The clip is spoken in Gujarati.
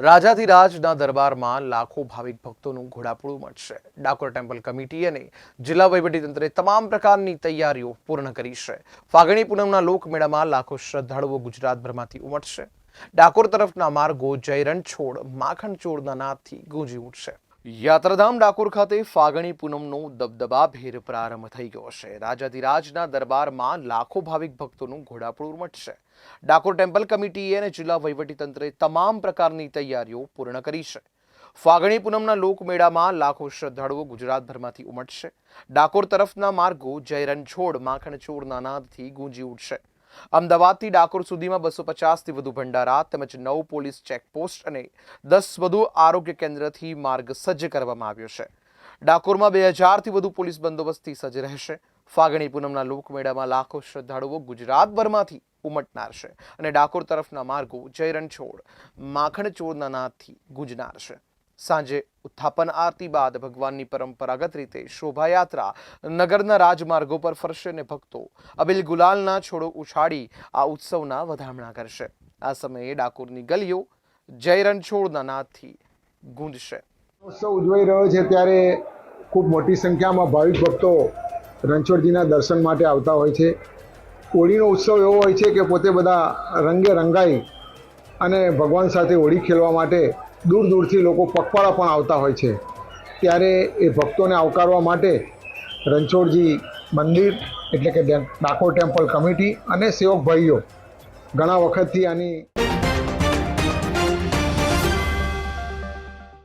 રાજાધિરાજના દરબારમાં લાખો ભાવિક ભક્તોનું ઘોડાપૂળું મળશે. ડાકોર ટેમ્પલ કમિટી અને જિલ્લા વહીવટીતંત્રે તમામ પ્રકારની તૈયારીઓ પૂર્ણ કરી છે. ફાગણી પૂનમના લોકમેળામાં લાખો શ્રદ્ધાળુઓ ગુજરાતભરમાંથી ઉમટશે. ડાકોર તરફના માર્ગો જયરણ છોડ માખણ છોડના નાદથી ગુંજી ઉઠશે. યાત્રાધામ ડાકોર ખાતે ફાગણી પૂનમનો દબદબાભેર પ્રારંભ થઈ ગયો છે. રાજાધિરાજના દરબારમાં લાખો ભાવિક ભક્તોનું ઘોડાપૂર ઉમટશે ડાકોર ટેમ્પલ કમિટીએ અને જિલ્લા વહીવટીતંત્રે તમામ પ્રકારની તૈયારીઓ પૂર્ણ કરી છે. ફાગણી પૂનમના લોકમેળામાં લાખો શ્રદ્ધાળુઓ ગુજરાતભરમાંથી ઉમટશે. ડાકોર તરફના માર્ગો જય રણછોડ માખણચોરના નાદથી ગુંજી ઉઠશે. અમદાવાદથી ડાકોર સુધીમાં બસો પચાસથી વધુ ભંડારા તેમજ નવ પોલીસ ચેકપોસ્ટ અને દસ વધુ આરોગ્ય કેન્દ્રથી માર્ગ સજ્જ કરવામાં આવ્યો છે. ડાકોરમાં બે હજારથી વધુ પોલીસ બંદોબસ્તથી સજ્જ રહેશે. ફાગણી પૂનમના લોકમેળામાં લાખો શ્રદ્ધાળુઓ ગુજરાતભરમાંથી ઉમટનાર છે અને ડાકોર તરફના માર્ગો જય માખણ માખણચોરના નાદથી ગુંજનાર છે. સાંજે ઉત્થાપન આરતી બાદ ભગવાનની પરંપરાગત રીતે શોભાયાત્રા નગરના રાજમાર્ગો પર ફરશે અને ભક્તો. અબિલ ગુલાલના છોડો ઉછાળી આ ઉત્સવના વધામણા કરશે. આ સમયે ડાકોરની ગલીઓ જય રણછોડના નાદથી ગુંજશે. ઉત્સવ ઉજવાઈ રહ્યો છે ત્યારે ખૂબ મોટી સંખ્યામાં ભાવિક ભક્તો રણછોડજીના દર્શન માટે આવતા હોય છે. હોળીનો ઉત્સવ એવો હોય છે કે પોતે બધા રંગે રંગાઈ અને ભગવાન સાથે હોળી ખેલવા માટે દૂર દૂરથી લોકો પગપાળા પણ આવતા હોય છે. ત્યારે એ ભક્તોને આવકારવા માટે રણછોડજી મંદિર એટલે કે ડાકોર ટેમ્પલ કમિટી અને સેવક ભાઈઓ ઘણા વખતથી આની